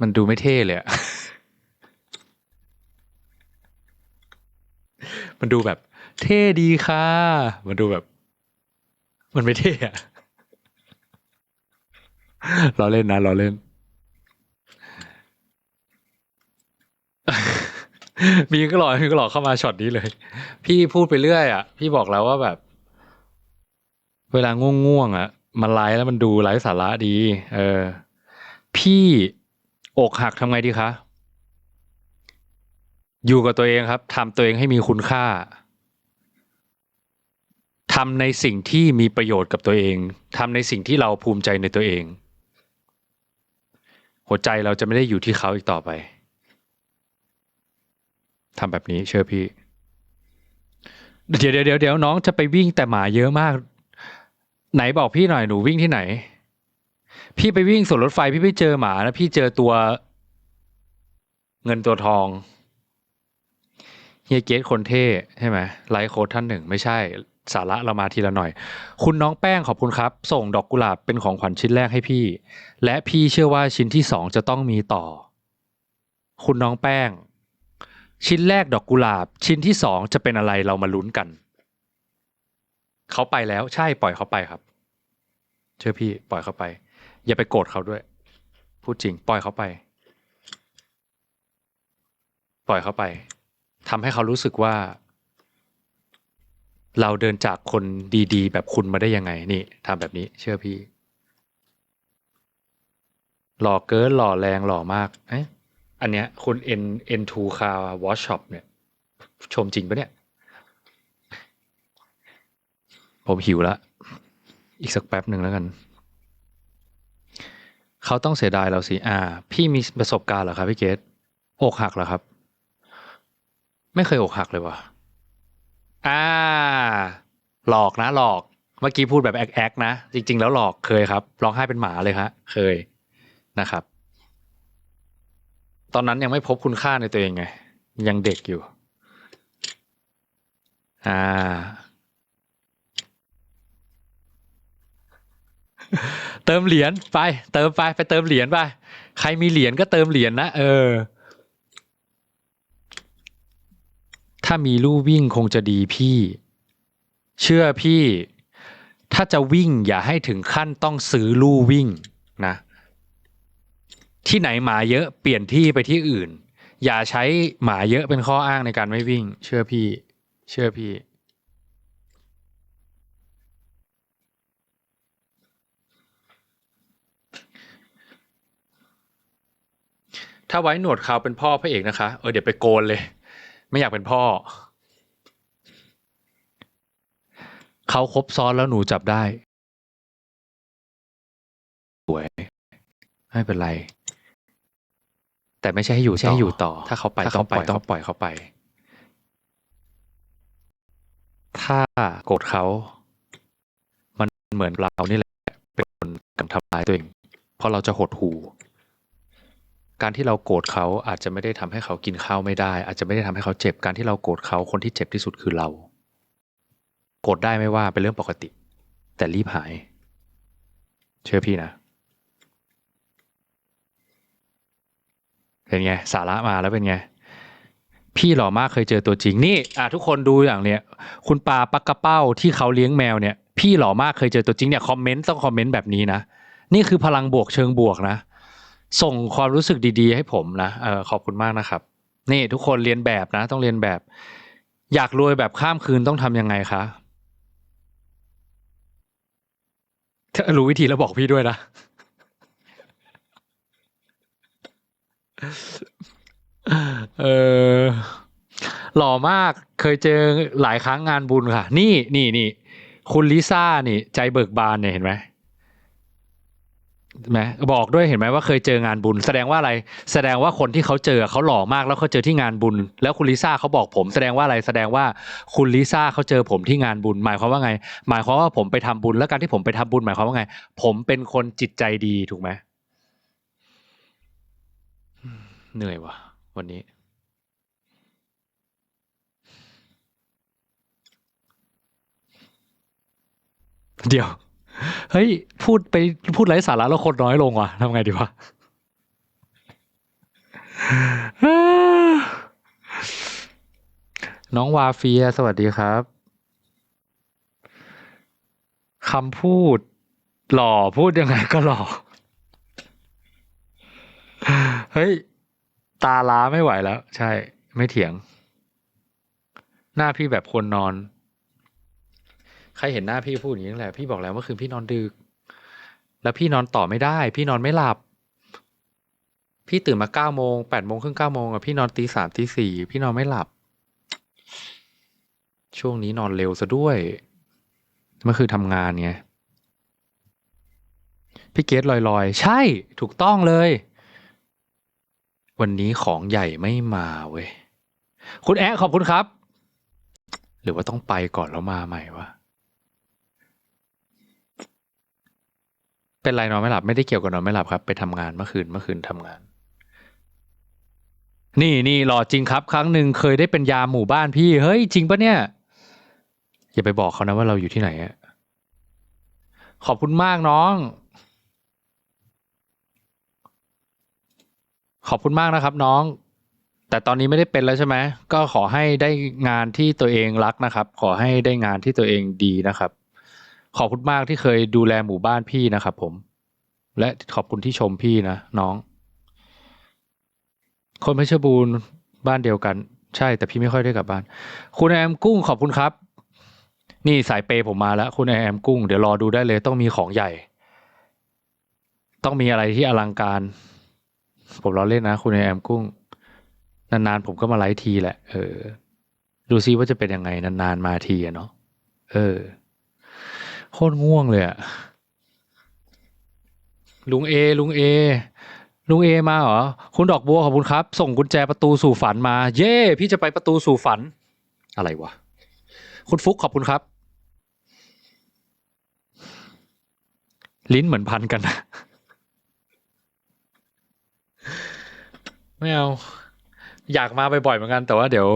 มันดูไม่เท่เลยอะมันดูแบบ เท่ดีค่ะ มันดูแบบ มันไม่เท่อะเราเล่นนะเราเล่น มีก็หลอกมีก็หลอกเข้ามาช็อตนี้เลย พี่พูดไปเรื่อยอะ พี่บอกแล้วว่าแบบ เวลาง่วงๆอะ มันไลฟ์แล้วมันดูไร้สาระดี เออ พี่ อกหักทำไงดีคะ อยู่กับตัวเองครับทำตัวเองให้มีคุณค่าทำในสิ่งที่มีประโยชน์กับตัวเองทำในสิ่งที่เราภูมิใจในตัวเอง หัวใจเราจะไม่ได้อยู่ที่เขาอีกต่อไปทำแบบนี้เชื่อพี่ เดี๋ยวเดี๋ยวเดี๋ยวน้องจะไปวิ่งแต่หมาเยอะมาก ไหนบอกพี่หน่อยหนูวิ่งที่ไหน พี่ไปวิ่งสวนรถไฟพี่ไม่เจอหมานะพี่เจอตัว เงินตัวทองเฮียเกตคนเท่ใช่ไหมไลฟ์โค้ดท่านหนึ่ง ไม่ใช่สาระเรามาทีละหน่อย คุณน้องแป้งขอบคุณครับ ส่งดอกกุหลาบเป็นของขวัญชิ้นแรกให้พี่ และพี่เชื่อว่าชิ้นที่สองจะต้องมีต่อ คุณน้องแป้ง ชิ้นแรกดอกกุหลาบ ชิ้นที่สองจะเป็นอะไรเรามาลุ้นกันเขาไปแล้วใช่ปล่อยเขาไปครับ เชื่อพี่ปล่อยเขาไป อย่าไปโกรธเขาด้วย พูดจริง ปล่อยเขาไป ปล่อยเขาไปทำให้เขารู้สึกว่า เราเดินจากคนดีๆ แบบคุณมาได้ยังไง นี่ทำแบบนี้ เชื่อพี่ หล่อเกินหล่อแรงหล่อมากเอ๊ะอันเนี้ยคุณ N N2 Car Wash Shop เนี่ย ชมจริงปะเนี่ย ผมหิวแล้วอีกสักแป๊บหนึ่งแล้วกัน เขาต้องเสียดายเราสิ อ่า พี่มีประสบการณ์เหรอครับพี่เกตอกหักเหรอครับ ไม่เคยอกหักเลยวะอ่า หลอกนะหลอก เมื่อกี้พูดแบบแอกแอกนะ จริง ๆ แล้วหลอกเคยครับ ร้องไห้เป็นหมาเลยครับเคยนะครับ ตอนนั้นยังไม่พบคุณค่าในตัวเองไง ยังเด็กอยู่ อ่า เติมเหรียญไปเติมไปไปเติมเหรียญไปใครมีเหรียญก็เติมเหรียญนะเออ ถ้ามีลู่วิ่งคงจะดีพี่ เชื่อพี่ ถ้าจะวิ่งอย่าให้ถึงขั้นต้องซื้อลู่วิ่งนะ ที่ไหนหมาเยอะเปลี่ยนที่ไปที่อื่น อย่าใช้หมาเยอะเป็นข้ออ้างในการไม่วิ่ง เชื่อพี่ เชื่อพี่ ถ้าไว้หนวดเขาวเป็นพ่อพระเอกนะคะ เออเดี๋ยวไปโกนเลย ไม่อยากเป็นพ่อ เขาครบซ้อนแล้วหนูจับได้ สวย ไม่เป็นไร แต่ไม่ใช่ให้อยู่ใช่ให้อยู่ต่อ ถ้าเขาไปต้องปล่อยต้องปล่อยเขาไป ถ้าโกรธเขา มันเหมือนเรานี่แหละ เป็นคนกำลังทำร้ายตัวเอง เพราะเราจะหดหู่ การที่เราโกรธเขาอาจจะไม่ได้ทำให้เขากินข้าวไม่ได้ อาจจะไม่ได้ทำให้เขาเจ็บการที่เราโกรธเขาคนที่เจ็บที่สุดคือเรา โกรธได้ไม่ว่าเป็นเรื่องปกติ แต่รีบหาย เชื่อพี่นะเป็นไงสาระมาแล้วเป็นไง พี่หล่อมากเคยเจอตัวจริงนี่อะทุกคนดูอย่างเนี้ยคุณปาปักกระเป้าที่เขาเลี้ยงแมวเนี่ย พี่หล่อมากเคยเจอตัวจริงเนี่ยคอมเมนต์ต้องคอมเมนต์แบบนี้นะนี่คือพลังบวกเชิงบวกนะ ส่งความรู้สึกดี ๆ ให้ผมนะเออขอบคุณมากนะครับ นี่ทุกคนเรียนแบบนะ ต้องเรียนแบบ อยากรวยแบบข้ามคืนต้องทำยังไงคะถ้ารู้วิธีแล้วบอกพี่ด้วยนะเออหล่อมากเคยเจอหลายครั้งงานบุญค่ะ นี่นี่นี่คุณลิซ่านี่ ใจเบิกบานเนี่ยเห็นไหม ไหมบอกด้วยเห็นไหมว่าเคยเจองานบุญ แสดงว่าอะไร แสดงว่าคนที่เขาเจอเขาหล่อมากแล้วเขาเจอที่งานบุญ แล้วคุณลิซ่าเขาบอกผม แสดงว่าอะไรแสดงว่าคุณลิซ่าเขาเจอผมที่งานบุญ หมายความว่าไง หมายความว่าผมไปทำบุญ แล้วการที่ผมไปทำบุญหมายความว่าไง ผมเป็นคนจิตใจดีถูกไหมเหนื่อยว่ะ วันนี้เดี๋ยว เฮ้ยพูดไปพูดไร้สาระแล้วคนน้อยลงว่ะทำไงดีวะน้องวาเฟียสวัสดีครับคำพูด หล่อพูดยังไงก็หล่อ เฮ้ย ตาล้าไม่ไหวแล้ว ใช่ ไม่เถียง หน้าพี่แบบคนนอน ใครเห็นหน้าพี่พูดอย่างนี้แหละพี่บอกแล้วเมื่อคืนพี่นอนดึก แล้วพี่นอนต่อไม่ได้ พี่นอนไม่หลับ พี่ตื่นมาเก้าโมงแปดโมงครึ่งเก้าโมงอะพี่นอนตีสามตีสี่พี่นอนไม่หลับ ช่วงนี้นอนเร็วซะด้วยเมื่อคืนทำงานไงพี่เกตลอยๆ ใช่ถูกต้องเลย วันนี้ของใหญ่ไม่มาเว้ย คุณแอะขอบคุณครับ หรือว่าต้องไปก่อนแล้วมาใหม่วะ เป็นไรนอนไม่หลับไม่ได้เกี่ยวกับนอนไม่หลับครับ ไปทำงานเมื่อคืนเมื่อคืนทำงาน นี่นี่หล่อจริงครับ ครั้งหนึ่งเคยได้เป็นยามหมู่บ้านพี่เฮ้ยจริงปะเนี่ย อย่าไปบอกเขานะว่าเราอยู่ที่ไหนอะขอบคุณมากน้อง ขอบคุณมากนะครับ น้อง แต่ตอนนี้ไม่ได้เป็นแล้วใช่ไหมก็ขอให้ได้งานที่ตัวเองรักนะครับ ขอให้ได้งานที่ตัวเองดีนะครับ ขอบคุณมากที่เคยดูแลหมู่บ้านพี่นะครับผม และขอบคุณที่ชมพี่นะน้อง คนเพชรบูรณ์บ้านเดียวกัน ใช่แต่พี่ไม่ค่อยได้กลับบ้าน คุณแอมกุ้งขอบคุณครับ นี่สายเปย์ผมมาแล้ว คุณแอมกุ้งเดี๋ยวรอดูได้เลยต้องมีของใหญ่ ต้องมีอะไรที่อลังการ ผมรอเล่นนะ คุณแอมกุ้ง นานๆผมก็มาไลฟ์ทีแหละ เออ ดูซิว่าจะเป็นยังไงนานๆมาทีอะเนาะเออ โคตรง่วงเลยอะลุงเอลุงเอลุงเอมาเหรอ คุณดอกบัวขอบคุณครับ ส่งกุญแจประตูสู่ฝันมา เย่พี่จะไปประตูสู่ฝัน อะไรวะ คุณฟุกขอบคุณครับ ลิ้นเหมือนพันกันนะไม่เอา อยากมาบ่อยๆเหมือนกัน แต่ว่าเดี๋ยว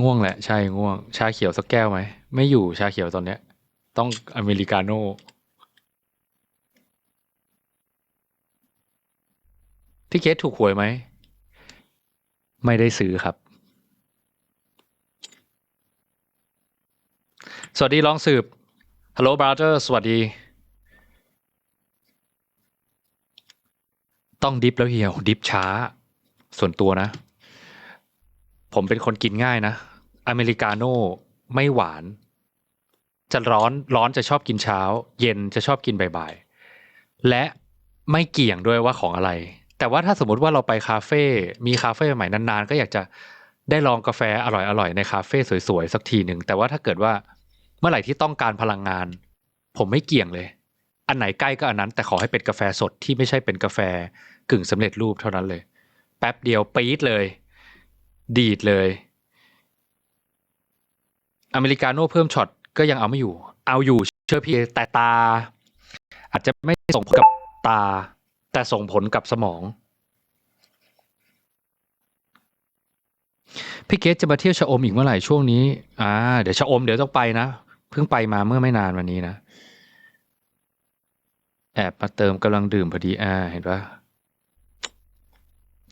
ง่วงแหละใช่ง่วง ชาเขียวสักแก้วไหม ไม่อยู่ชาเขียวตอนเนี้ย ต้องอเมริกาโน่พี่เคสถูกหวยไหม ไม่ได้ซื้อครับ สวัสดีลองสืบ ฮัลโหลบราเ h อร์สวัสดี ต้องดิฟแล้วเหี่ยว ดิฟช้า ส่วนตัวนะ ผมเป็นคนกินง่ายนะอเมริกาโน่ไม่หวาน จะร้อนร้อนจะชอบกินเช้า เย็นจะชอบกินบ่ายๆและไม่เกี่ยงด้วยว่าของอะไร แต่ว่าถ้าสมมติว่าเราไปคาเฟ่มีคาเฟ่ใหม่นานๆ ก็อยากจะได้ลองกาแฟอร่อยๆในคาเฟ่สวยๆสักทีหนึ่งแต่ว่าถ้าเกิดว่าเมื่อไหร่ที่ต้องการพลังงาน ผมไม่เกี่ยงเลย อันไหนใกล้ก็อันนั้น แต่ขอให้เป็นกาแฟสดที่ไม่ใช่เป็นกาแฟกึ่งสำเร็จรูปเท่านั้นเลย แป๊บเดียวปี๊ดเลย ดีดเลย อเมริกาโน่เพิ่มช็อตก็ยังเอาไม่อยู่ เอาอยู่เชื่อพี่แต่ตา อาจจะไม่ส่งผลกับตา แต่ส่งผลกับสมอง พี่เกตจะมาเที่ยวชะอมอีกเมื่อไหร่ช่วงนี้อ่าเดี๋ยวชะอมเดี๋ยวต้องไปนะเพิ่งไปมาเมื่อไม่นานวันนี้นะแอบมาเติมกำลังดื่มพอดีอ่าเห็นปะ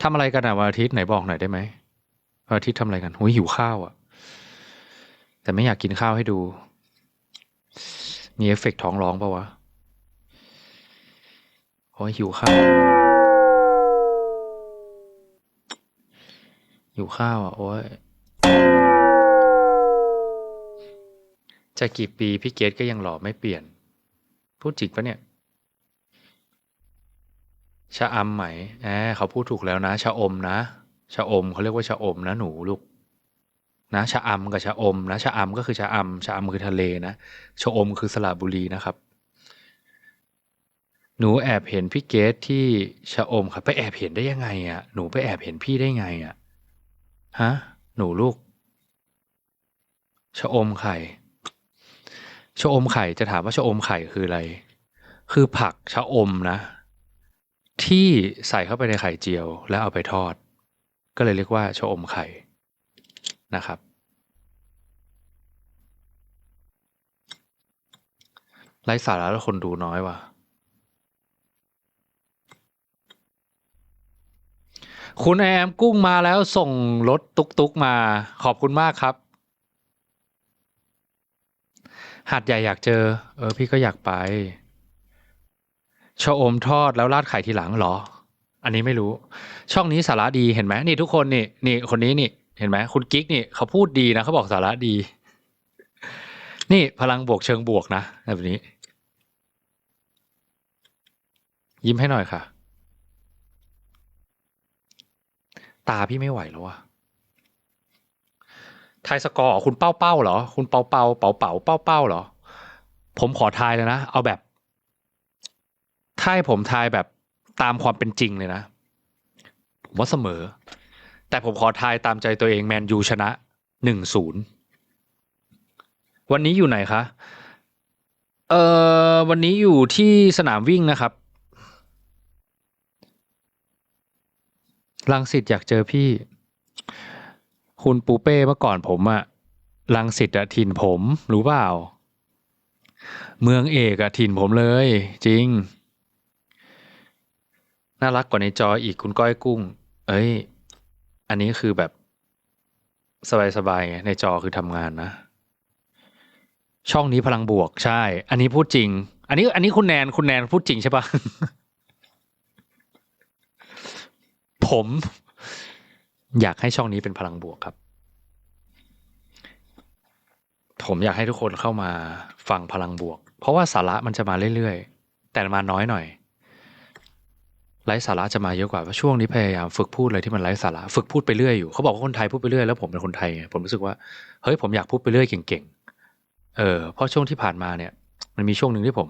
ทำอะไรกันอะวันอาทิตย์ไหนบอกหน่อยได้ไหม วันอาทิตย์ทำอะไรกันหุยหิวข้าวอะ แต่ไม่อยากกินข้าวให้ดู มีเอฟเฟกต์ท้องร้องปะวะโอ้ยหิวข้าวหิวข้าวอะโอ้ยจะกี่ปีพี่เกตก็ยังหล่อไม่เปลี่ยน พูดจริงปะเนี่ยชะอำไหมแหมเขาพูดถูกแล้วนะชะอมนะ ชะอมเขาเรียกว่าชะอมนะหนูลูกนะชะอำกับชะอมนะชะอำก็คือชะอำชะอำคือทะเลนะชะอมคือสระบุรีนะครับ หนูแอบเห็นพี่เกตที่ชะอมครับไปแอบเห็นได้ยังไงอะหนูไปแอบเห็นพี่ได้ไงอะฮะหนูลูกชะอมไข่ชะอมไข่จะถามว่าชะอมไข่คืออะไร คือผักชะอมนะ ที่ใส่เข้าไปในไข่เจียวแล้วเอาไปทอด ก็เลยเรียกว่าชะอมไข่นะครับ ไร้สาระแล้วคนดูน้อยว่ะ คุณแอมกุ้งมาแล้วส่งรถตุกตุกมา ขอบคุณมากครับ หาดใหญ่อยากเจอ เออพี่ก็อยากไปชะอมทอดแล้วราดไข่ทีหลังเหรอ อันนี้ไม่รู้ ช่องนี้สาระดีเห็นไหมนี่ทุกคนนี่นี่คนนี้นี่เห็นไหมคุณกิ๊กนี่เขาพูดดีนะเขาบอกสาระดี นี่พลังบวกเชิงบวกนะแบบนี้ ยิ้มให้หน่อยค่ะ ตาพี่ไม่ไหวแล้วอะทายสกอร์คุณเป้าเป้าเหรอ คุณเปาเปาเป๋าเป๋าเป้าเป้าเหรอ ผมขอทายเลยนะ เอาแบบถ้าให้ผมทายแบบ ตามความเป็นจริงเลยนะ ผมว่าเสมอ แต่ผมขอทายตามใจตัวเองแมนยูชนะหนึ่งศูนย์วันนี้อยู่ไหนคะ เอ่อ วันนี้อยู่ที่สนามวิ่งนะครับลังสิตอยากเจอพี่ คุณปูเป้เมื่อก่อนผมอะลังสิตอะถิ่นผม รู้เปล่า เมืองเอกอะถิ่นผมเลย จริง น่ารักกว่าในจออีกคุณก้อยกุ้ง เอ้ย อันนี้คือแบบ สบายๆในจอคือทำงานนะ ช่องนี้พลังบวกใช่ อันนี้พูดจริง อันนี้ อันนี้คุณแนนคุณแนนพูดจริงใช่ปะผม อยากให้ช่องนี้เป็นพลังบวกครับ ผมอยากให้ทุกคนเข้ามาฟังพลังบวก เพราะว่าสาระมันจะมาเรื่อยๆ แต่มาน้อยหน่อย ไร้สาระจะมาเยอะกว่าเพราะช่วงนี้พยายามฝึกพูดอะไรที่มันไร้สาระฝึกพูดไปเรื่อยอยู่เขาบอกว่าคนไทยพูดไปเรื่อยแล้วผมเป็นคนไทยไงผมรู้สึกว่าเฮ้ยผมอยากพูดไปเรื่อยเก่งๆเออเพราะช่วงที่ผ่านมาเนี่ย มันมีช่วงหนึ่งที่ผม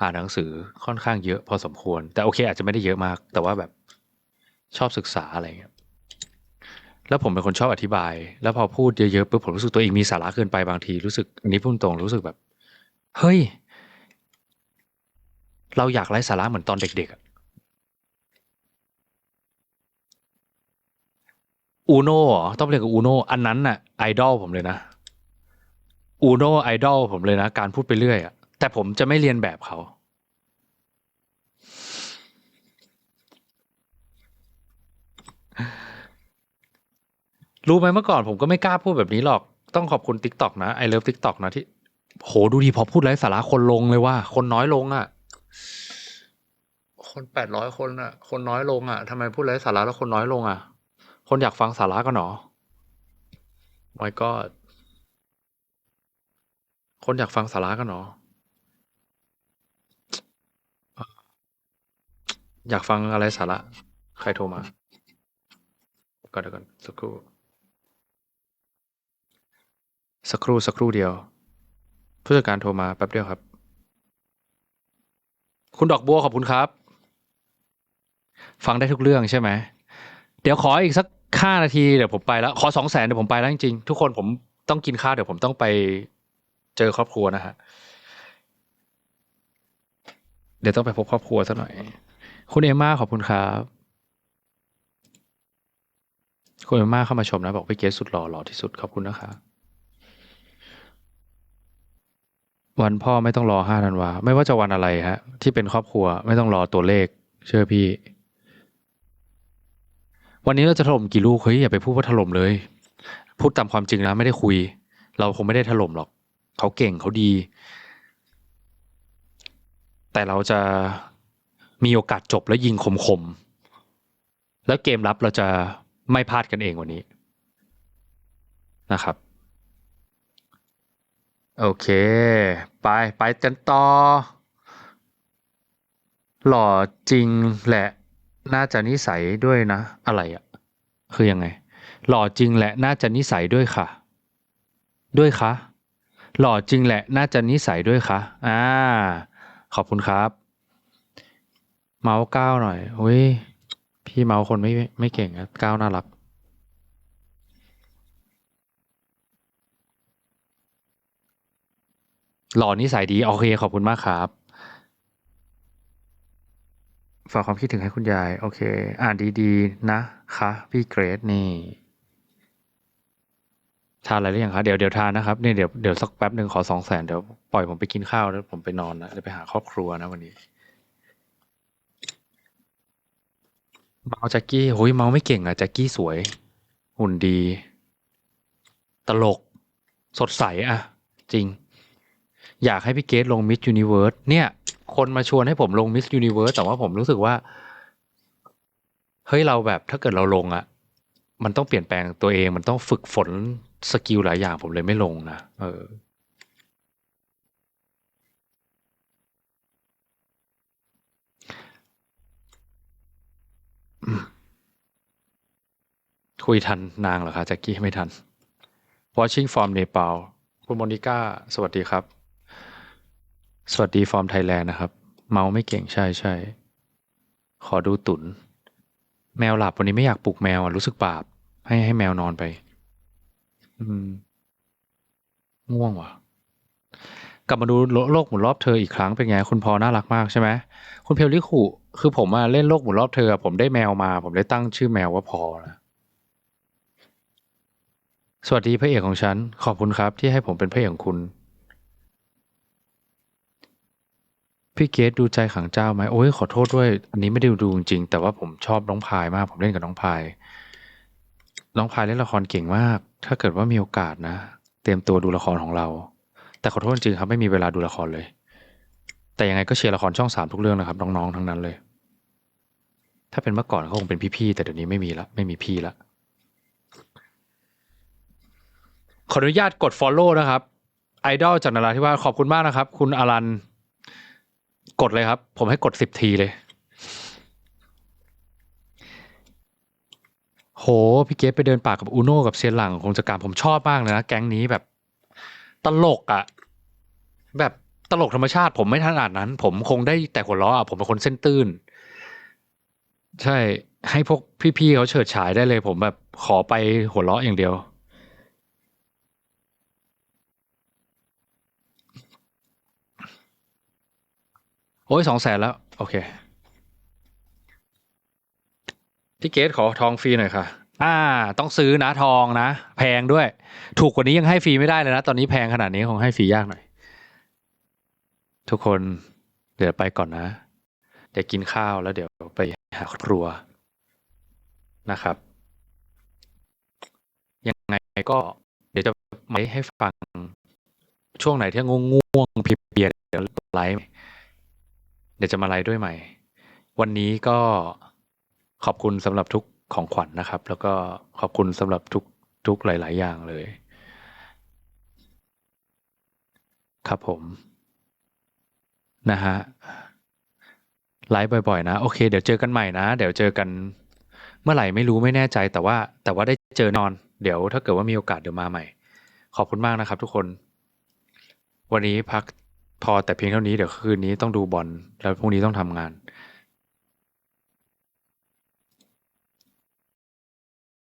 อ่านหนังสือค่อนข้างเยอะพอสมควร แต่โอเค อาจจะไม่ได้เยอะมาก แต่ว่าแบบชอบศึกษาอะไรเงี้ยแล้วผมเป็นคนชอบอธิบาย แล้วพอพูดเยอะๆปุ๊บผมรู้สึกตัวเองมีสาระเกินไปบางทีรู้สึกอันนี้พูดตรงรู้สึกแบบ เฮ้ย เราอยากไร้สาระเหมือนตอนเด็กๆ อูโน่ต้องเรียกกับอูโน่อันนั้นน่ะไอดอลผมเลยนะอูโน่ไอดอลผมเลยนะ การพูดไปเรื่อยอะแต่ผมจะไม่เรียนแบบเขา รู้ไหมเมื่อก่อนผมก็ไม่กล้าพูดแบบนี้หรอก ต้องขอบคุณ t ิ k t o k นะไอเลิฟ t ิ k t o k นะที่ โหดูดีพอพูดไร้สาระคนลงเลยว่า คนน้อยลงอะ่ะ คนแปดร้อยคนอะ่ะ คนน้อยลงอะ่ะทำไมพูดไร้สาระแล้วคนน้อยลงอะ่ะ คนอยากฟังสาระกันหรอ my god คนอยากฟังสาระกันหรอ อยากฟังอะไรสาระ ใครโทรมาก่อนเดี๋ยวก่อนสักครู่ สักครู่สักครู่เดียว ผู้จัดการโทรมาแป๊บเดียวครับ คุณดอกบัวขอบคุณครับ ฟังได้ทุกเรื่องใช่ไหม เดี๋ยวขออีกสัก ห้านาทีเดี๋ยวผมไปแล้ว ขอสองแสนเดี๋ยวผมไปแล้วจริงๆทุกคนผมต้องกินข้าวเดี๋ยวผมต้องไปเจอครอบครัวนะฮะเดี๋ยวต้องไปพบครอบครัวสักหน่อย คุณเอมมาขอบคุณครับ คุณเอมมาเข้ามาชมนะ บอกพี่เกสสุดหล่อหล่อที่สุดขอบคุณนะคะ วันพ่อไม่ต้องรอห้าธันวา ไม่ว่าจะวันอะไรฮะ ที่เป็นครอบครัวไม่ต้องรอตัวเลข เชื่อพี่ วันนี้เราจะถล่มกี่ลูกเฮ้ยอย่าไปพูดว่าถล่มเลย พูดตามความจริงนะไม่ได้คุย เราคงไม่ได้ถล่มหรอก เขาเก่งเขาดี แต่เราจะมีโอกาสจบแล้วยิงคมๆแล้วเกมรับเราจะไม่พลาดกันเองวันนี้นะครับ โอเค ไปไปกันต่อหล่อจริงแหละ น่าจะนิสัยด้วยนะ อะไรอะคือยังไง หล่อจริงแหละน่าจะนิสัยด้วยค่ะ ด้วยคะหล่อจริงแหละน่าจะนิสัยด้วยคะอ่า ขอบคุณครับ เมาส์ก้าวหน่อยอุ้ยพี่เมาส์คนไม่ไม่เก่งอะก้าวน่ารักหล่อนิสัยดี โอเค ขอบคุณมากครับ ฝากความคิดถึงให้คุณยาย โอเค อ่านดีๆ นะคะพี่เกรดนี่ทานอะไรหรือยังคะเดี๋ยวเดี๋ยวทานนะครับเนี่ยเดี๋ยวเดี๋ยวสักแป๊บหนึ่งขอสองแสนเดี๋ยวปล่อยผมไปกินข้าวแล้วผมไปนอนนะเดี๋ยวไปหาครอบครัวนะวันนี้ เมาแจ็กกี้โอ้ยเมาไม่เก่งอะแจ็กกี้สวย หุ่นดี ตลก สดใสอะจริง อยากให้พี่เกตลงมิ s ยูนิเวิร์สเนี่ย คนมาชวนให้ผมลงมิ s ยูนิเวิร์สแต่ว่าผมรู้สึกว่า เฮ้ยเราแบบถ้าเกิดเราลงอะมันต้องเปลี่ยนแปลงตัวเองมันต้องฝึกฝนสกิลหลายอย่างผมเลยไม่ลงนะเออคุยทันนางเหรอคะแจ็กกี้ไม่ทัน watching from Nepal คุณโมนิก้า สวัสดีครับ สวัสดีฟอร์มไทยแลนด์นะครับ เมาไม่เก่งใช่ใช่ ขอดูตุน แมวหลับวันนี้ไม่อยากปลุกแมวอะรู้สึกบาป ให้ให้แมวนอนไป อืม ง่วงว่ะ กลับมาดูโลโลกหมุนรอบเธออีกครั้งเป็นไง คุณพอน่ารักมากใช่ไหมคุณเพลลิคุคือผมอะเล่นโลกหมุนรอบเธอ ผมได้แมวมา ผมได้ตั้งชื่อแมวว่าพอนะสวัสดีพระเอกของฉัน ขอบคุณครับ ที่ให้ผมเป็นพระเอกของคุณ พี่เกดดูใจขังเจ้าไหมโอ้ยขอโทษด้วย อันนี้ไม่ได้ดูจริงแต่ว่าผมชอบน้องพายมาก ผมเล่นกับน้องพาย น้องพายเล่นละครเก่งมาก ถ้าเกิดว่ามีโอกาสนะ เตรียมตัวดูละครของเรา แต่ขอโทษจริงครับไม่มีเวลาดูละครเลย แต่ยังไงก็เชียร์ละครช่องสามทุกเรื่องนะครับน้องๆทั้งนั้นเลย ถ้าเป็นเมื่อก่อนก็คงเป็นพี่ๆแต่เดี๋ยวนี้ไม่มีละไม่มีพี่ละขออนุญาตกด Follow นะครับไอดอลจากนาราธิวาสขอบคุณมากนะครับ คุณอลัน กดเลยครับ ผมให้กดสิบทีเลย โห พี่เกฟไปเดินป่ากับอูโน่กับเซียนหลังคงจะการผมชอบมากเลยนะ แก๊งนี้แบบตลกอะแบบตลกธรรมชาติ ผมไม่ถนัดนั้น ผมคงได้แต่หัวเราะอะผมเป็นคนเส้นตื้น ใช่ให้พวกพี่ๆเขาเฉิดฉายได้เลย ผมแบบขอไปหัวเราะอย่างเดียว โอ้ยสองแสนแล้ว โอเค พี่เกตขอทองฟรีหน่อยค่ะ อ่า ต้องซื้อนะทองนะ แพงด้วย ถูกกว่านี้ยังให้ฟรีไม่ได้เลยนะ ตอนนี้แพงขนาดนี้คงให้ฟรียากหน่อย ทุกคนเดี๋ยวไปก่อนนะ เดี๋ยวกินข้าวแล้วเดี๋ยวไปหาครัวนะครับ ยังไงก็เดี๋ยวจะไมาให้ฟังช่วงไหนที่ง่วงๆเพลียๆเดี๋ยวไลฟ์ เดี๋ยวจะมาไลฟ์ด้วยใหม่ วันนี้ก็ขอบคุณสำหรับทุกของขวัญนะครับ แล้วก็ขอบคุณสำหรับทุกทุกหลาย ๆ อย่างเลย ครับผม นะฮะไลฟ์บ่อยๆ นะ โอเค เดี๋ยวเจอกันใหม่นะ เดี๋ยวเจอกัน เมื่อไหร่ไม่รู้ไม่แน่ใจ แต่ว่า แต่ว่าได้เจอนอน เดี๋ยวถ้าเกิดว่ามีโอกาสเดี๋ยวมาใหม่ ขอบคุณมากนะครับทุกคน วันนี้พัก พอแต่เพียงเท่านี้เดี๋ยวคืนนี้ต้องดูบอลแล้วพรุ่งนี้ต้องทำงาน